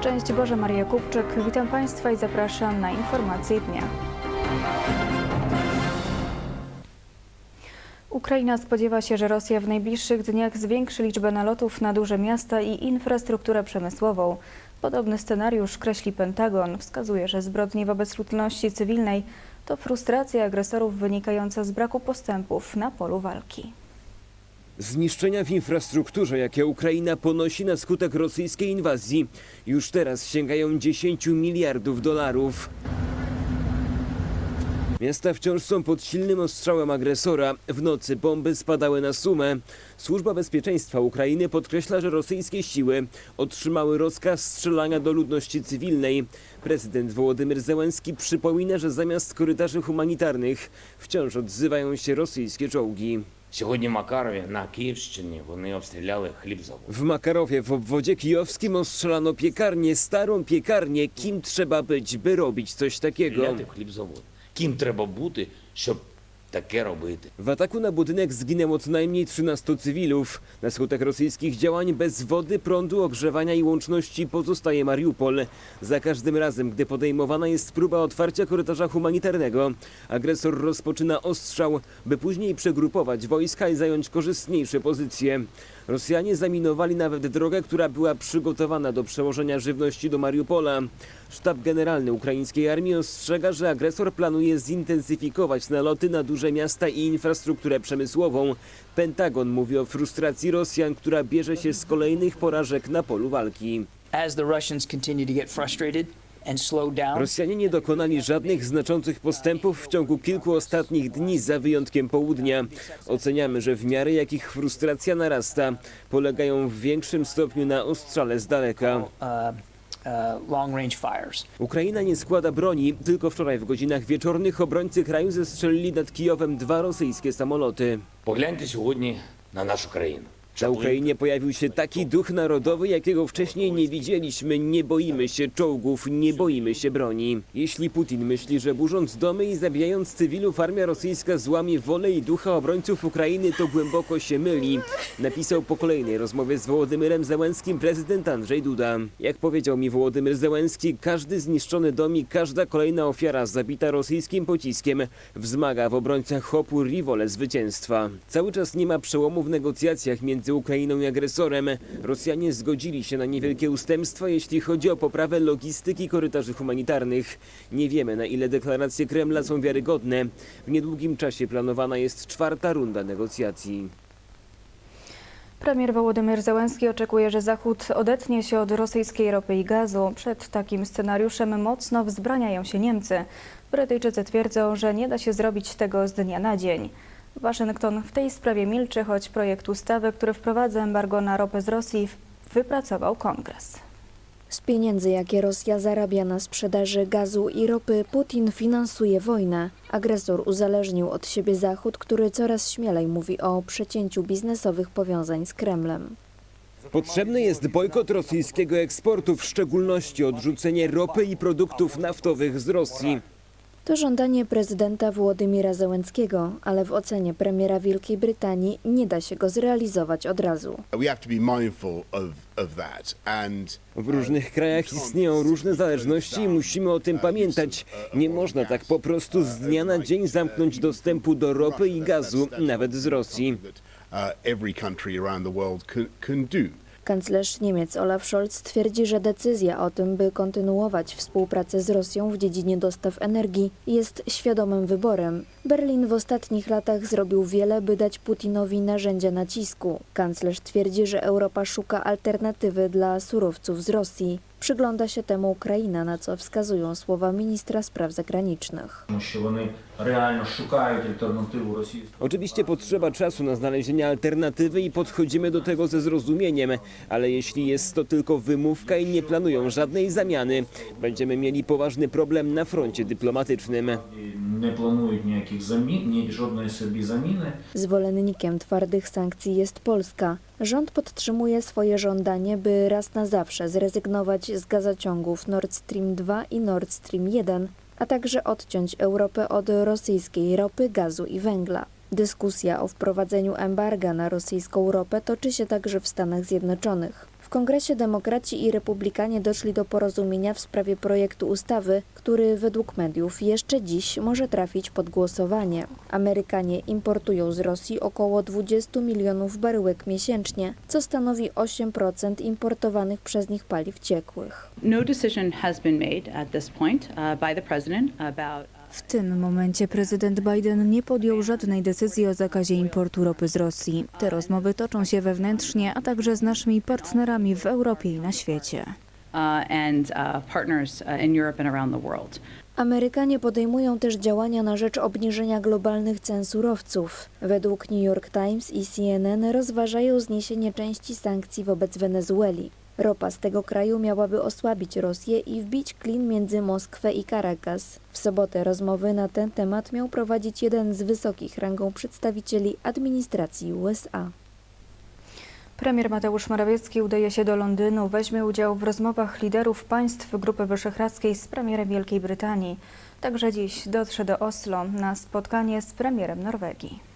Szczęść Boże, Maria Kupczyk. Witam Państwa i zapraszam na informacje dnia. Ukraina spodziewa się, że Rosja w najbliższych dniach zwiększy liczbę nalotów na duże miasta i infrastrukturę przemysłową. Podobny scenariusz kreśli Pentagon. Wskazuje, że zbrodnie wobec ludności cywilnej to frustracja agresorów wynikająca z braku postępów na polu walki. Zniszczenia w infrastrukturze, jakie Ukraina ponosi na skutek rosyjskiej inwazji, już teraz sięgają 10 miliardów dolarów. Miasta wciąż są pod silnym ostrzałem agresora. W nocy bomby spadały na Sumę. Służba Bezpieczeństwa Ukrainy podkreśla, że rosyjskie siły otrzymały rozkaz strzelania do ludności cywilnej. Prezydent Wołodymyr Zełenski przypomina, że zamiast korytarzy humanitarnych wciąż odzywają się rosyjskie czołgi. Сьогодні в Макарові на Київщині вони обстріляли хлібзавод. W Makarowie w obwodzie kijowskim ostrzelano piekarnię, starą piekarnię. Kim trzeba być, by robić coś takiego? Стріляти в хлібзавод. Ким треба бути, щоб таке робити? W ataku na budynek zginęło co najmniej 13 cywilów. Na skutek rosyjskich działań bez wody, prądu, ogrzewania i łączności pozostaje Mariupol. Za każdym razem, gdy podejmowana jest próba otwarcia korytarza humanitarnego, agresor rozpoczyna ostrzał, by później przegrupować wojska i zająć korzystniejsze pozycje. Rosjanie zaminowali nawet drogę, która była przygotowana do przełożenia żywności do Mariupola. Sztab Generalny ukraińskiej armii ostrzega, że agresor planuje zintensyfikować naloty na duże miasta i infrastrukturę przemysłową. Pentagon mówi o frustracji Rosjan, która bierze się z kolejnych porażek na polu walki. as the Russians continue to get frustrated. Rosjanie nie dokonali żadnych znaczących postępów w ciągu kilku ostatnich dni, za wyjątkiem południa. Oceniamy, że w miarę jak ich frustracja narasta, polegają w większym stopniu na ostrzale z daleka. uh, uh, long range fires. Ukraina nie składa broni. Tylko wczoraj w godzinach wieczornych obrońcy kraju zestrzelili nad Kijowem dwa rosyjskie samoloty. Погляньте сьогодні на нашу країну. Na Ukrainie pojawił się taki duch narodowy, jakiego wcześniej nie widzieliśmy. Nie boimy się czołgów, nie boimy się broni. Jeśli Putin myśli, że burząc domy i zabijając cywilów armia rosyjska złamie wolę i ducha obrońców Ukrainy, to głęboko się myli. Napisał po kolejnej rozmowie z Wołodymyrem Zełenskim prezydent Andrzej Duda. Jak powiedział mi Wołodymyr Zełenski, każdy zniszczony dom i każda kolejna ofiara zabita rosyjskim pociskiem wzmaga w obrońcach opór i wolę zwycięstwa. Cały czas nie ma przełomu w negocjacjach między Ukrainą i agresorem. Rosjanie zgodzili się na niewielkie ustępstwa, jeśli chodzi o poprawę logistyki korytarzy humanitarnych. Nie wiemy, na ile deklaracje Kremla są wiarygodne. W niedługim czasie planowana jest czwarta runda negocjacji. Premier Wołodymyr Zełenski oczekuje, że Zachód odetnie się od rosyjskiej ropy i gazu. Przed takim scenariuszem mocno wzbraniają się Niemcy. Brytyjczycy twierdzą, że nie da się zrobić tego z dnia na dzień. Waszyngton w tej sprawie milczy, choć projekt ustawy, który wprowadza embargo na ropę z Rosji, wypracował kongres. Z pieniędzy, jakie Rosja zarabia na sprzedaży gazu i ropy, Putin finansuje wojnę. Agresor uzależnił od siebie Zachód, który coraz śmielej mówi o przecięciu biznesowych powiązań z Kremlem. Potrzebny jest bojkot rosyjskiego eksportu, w szczególności odrzucenie ropy i produktów naftowych z Rosji. To żądanie prezydenta Włodymira Zełenskiego, ale w ocenie premiera Wielkiej Brytanii nie da się go zrealizować od razu. W różnych krajach istnieją różne zależności i musimy o tym pamiętać. Nie można tak po prostu z dnia na dzień zamknąć dostępu do ropy i gazu, nawet z Rosji. Kanclerz Niemiec Olaf Scholz twierdzi, że decyzja o tym, by kontynuować współpracę z Rosją w dziedzinie dostaw energii, jest świadomym wyborem. Berlin w ostatnich latach zrobił wiele, by dać Putinowi narzędzia nacisku. Kanclerz twierdzi, że Europa szuka alternatywy dla surowców z Rosji. Przygląda się temu Ukraina, na co wskazują słowa ministra spraw zagranicznych. Oczywiście potrzeba czasu na znalezienie alternatywy i podchodzimy do tego ze zrozumieniem, ale jeśli jest to tylko wymówka i nie planują żadnej zamiany, będziemy mieli poważny problem na froncie dyplomatycznym. Nie planują jakich żadnej sobie zaminy. Zwolennikiem twardych sankcji jest Polska. Rząd podtrzymuje swoje żądanie, by raz na zawsze zrezygnować z gazociągów Nord Stream 2 i Nord Stream 1, a także odciąć Europę od rosyjskiej ropy, gazu i węgla. Dyskusja o wprowadzeniu embarga na rosyjską ropę toczy się także w Stanach Zjednoczonych. Kongresie demokraci i republikanie doszli do porozumienia w sprawie projektu ustawy, który według mediów jeszcze dziś może trafić pod głosowanie. Amerykanie importują z Rosji około 20 milionów baryłek miesięcznie, co stanowi 8% importowanych przez nich paliw ciekłych. No decision has been made at this point uh, by the president about. W tym momencie prezydent Biden nie podjął żadnej decyzji o zakazie importu ropy z Rosji. Te rozmowy toczą się wewnętrznie, a także z naszymi partnerami w Europie i na świecie. Uh, uh, uh. Amerykanie podejmują też działania na rzecz obniżenia globalnych cen surowców. Według New York Times i CNN rozważają zniesienie części sankcji wobec Wenezueli. Ropa z tego kraju miałaby osłabić Rosję i wbić klin między Moskwę i Caracas. W sobotę rozmowy na ten temat miał prowadzić jeden z wysokich rangą przedstawicieli administracji USA. Premier Mateusz Morawiecki udaje się do Londynu, weźmie udział w rozmowach liderów państw Grupy Wyszehradzkiej z premierem Wielkiej Brytanii. Także dziś dotrze do Oslo na spotkanie z premierem Norwegii.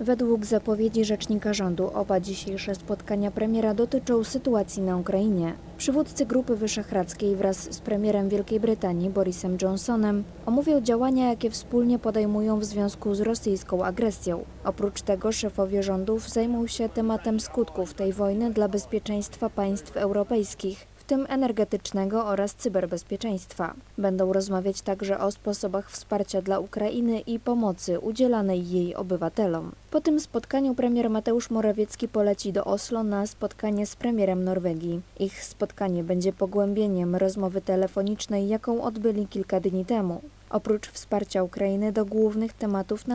Według zapowiedzi rzecznika rządu oba dzisiejsze spotkania premiera dotyczą sytuacji na Ukrainie. Przywódcy Grupy Wyszehradzkiej wraz z premierem Wielkiej Brytanii Borisem Johnsonem omówią działania, jakie wspólnie podejmują w związku z rosyjską agresją. Oprócz tego szefowie rządów zajmą się tematem skutków tej wojny dla bezpieczeństwa państw europejskich, tym energetycznego oraz cyberbezpieczeństwa. Będą rozmawiać także o sposobach wsparcia dla Ukrainy i pomocy udzielanej jej obywatelom. Po tym spotkaniu premier Mateusz Morawiecki poleci do Oslo na spotkanie z premierem Norwegii. Ich spotkanie będzie pogłębieniem rozmowy telefonicznej, jaką odbyli kilka dni temu. Oprócz wsparcia Ukrainy do głównych tematów